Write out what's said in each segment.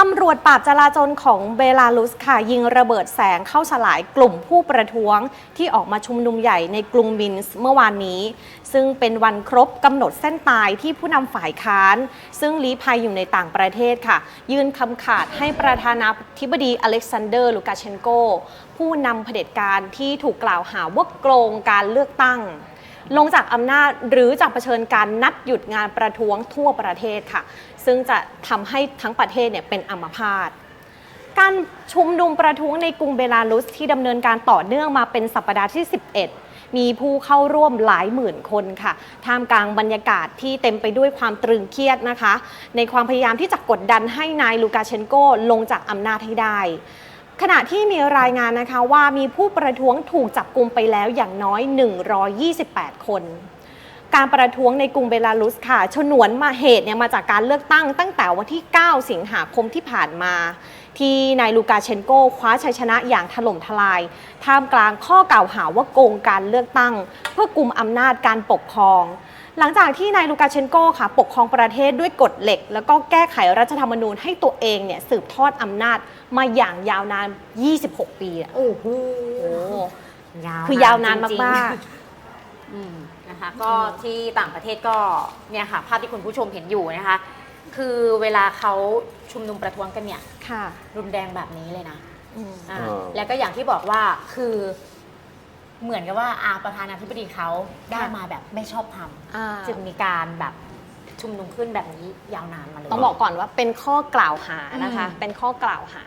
ตำรวจปราบจราจรของเบลารุสค่ะ ยิงระเบิดแสงเข้าสลายกลุ่มผู้ประท้วงที่ออกมาชุมนุมใหญ่ในกรุงมินส์เมื่อวานนี้ ซึ่งเป็นวันครบกำหนดเส้นตายที่ผู้นำฝ่ายค้าน ซึ่งลี้ภัยอยู่ในต่างประเทศค่ะ ยื่นคำขาดให้ประธานาธิบดีอเล็กซานเดอร์ ลูกาเชนโก ผู้นำเผด็จการที่ถูกกล่าวหาว่าโกงการเลือกตั้ง ลงจากอำนาจหรือจะเผชิญการนัดหยุดงานประท้วงทั่วประเทศค่ะ ซึ่งจะทำให้ทั้งประเทศเนี่ยเป็นอัมพาตการชุมนุมประท้วงในกรุงเบลารุสที่ดำเนินการต่อเนื่องมาเป็นสัปดาห์ที่ 11 มีผู้เข้าร่วมหลายหมื่นคนค่ะ ท่ามกลางบรรยากาศที่เต็มไปด้วยความตรึงเครียดนะคะ ในความพยายามที่จะกดดันให้นายลูกาเชนโกลงจากอำนาจให้ได้ ขณะที่มีรายงานนะคะว่ามีผู้ประท้วงถูกจับกลุ่มไปแล้วอย่างน้อย 128 คน การประท้วงในกรุงเบลารุสค่ะ ชนวนมาเหตุเนี่ยมาจากการเลือกตั้งตั้งแต่วันที่ 9 สิงหาคมที่ผ่านมา ที่นายลูกาเชนโกคว้าชัยชนะอย่างถล่มทลาย ท่ามกลางข้อกล่าวหาว่าโกงการเลือกตั้ง เพื่อกุมอำนาจการปกครอง หลังจากที่นายลูกาเชนโกค่ะปกครองประเทศด้วยกฎเหล็ก แล้วก็แก้ไขรัฐธรรมนูญให้ตัวเองเนี่ยสืบทอดอำนาจมาอย่างยาวนาน 26 ปีอะโอ้โหโอ้ยาวคือยาวนานจริงๆมากอืมนะคะก็ที่ต่างประเทศก็เนี่ยค่ะภาพที่คุณผู้ชมเห็นอยู่นะคะ คือเวลาเขาชุมนุมประท้วงกันเนี่ยๆค่ะ รุนแรงแบบนี้เลยนะอืม อ่าเออแล้วก็อย่างที่บอกว่าคือเหมือนกับว่าอาประธานาธิบดีเขาได้มาแบบไม่ชอบทอ่าำจึงมีการแบบชุมนุมขึ้นแบบนี้ยาวนานมาเลย ต้องบอกก่อนว่าเป็นข้อกล่าวหานะคะ อืม เป็นข้อกล่าวหา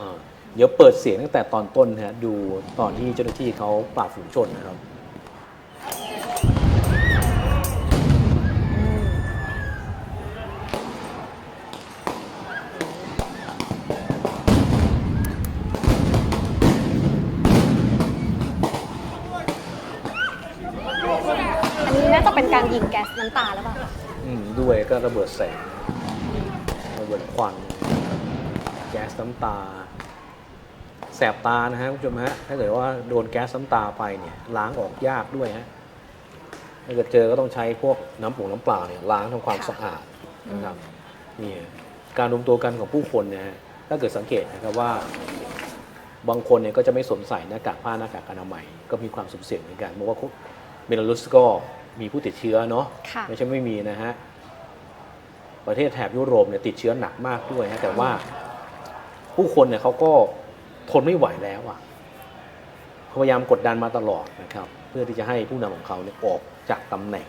อ่าเดี๋ยวเปิดเสียงตั้งแต่ตอนต้นนะฮะดูตอนที่เจ้าหน้าที่เขาปราบฝูงชนนะครับ น่าจะเป็นการยิงแก๊สน้ำตาหรือเปล่าอืมด้วยก็ระเบิดแสงระเบิดควัน แก๊สน้ำตา แสบตานะฮะคุณผู้ชมฮะถ้าเกิดว่าโดนแก๊สน้ำตาไปเนี่ยล้างออกยากด้วยฮะถ้าเกิดเจอก็ต้องใช้พวกน้ำผงน้ำเปล่าเนี่ยล้างทำความสะอาดนะครับนี่การรวมตัวกันของผู้คนเนี่ยถ้าเกิดสังเกตนะครับว่าบางคนเนี่ยก็จะไม่สวมใส่หน้ากากผ้าหน้ากากอนามัยก็มีความสุ่มเสี่ยงเหมือนกันเพราะว่าเบลารุสก็ มีผู้ติดเชื้อเนาะค่ะไม่ใช่ไม่มีนะฮะประเทศแถบยุโรปเนี่ยติดเชื้อหนักมากด้วยฮะแต่ว่าผู้คนเนี่ยเขาก็ทนไม่ไหวแล้วอะเขาพยายามกดดันมาตลอดนะครับ เพื่อที่จะให้ผู้นำของเขาเนี่ยออกจากตำแหน่ง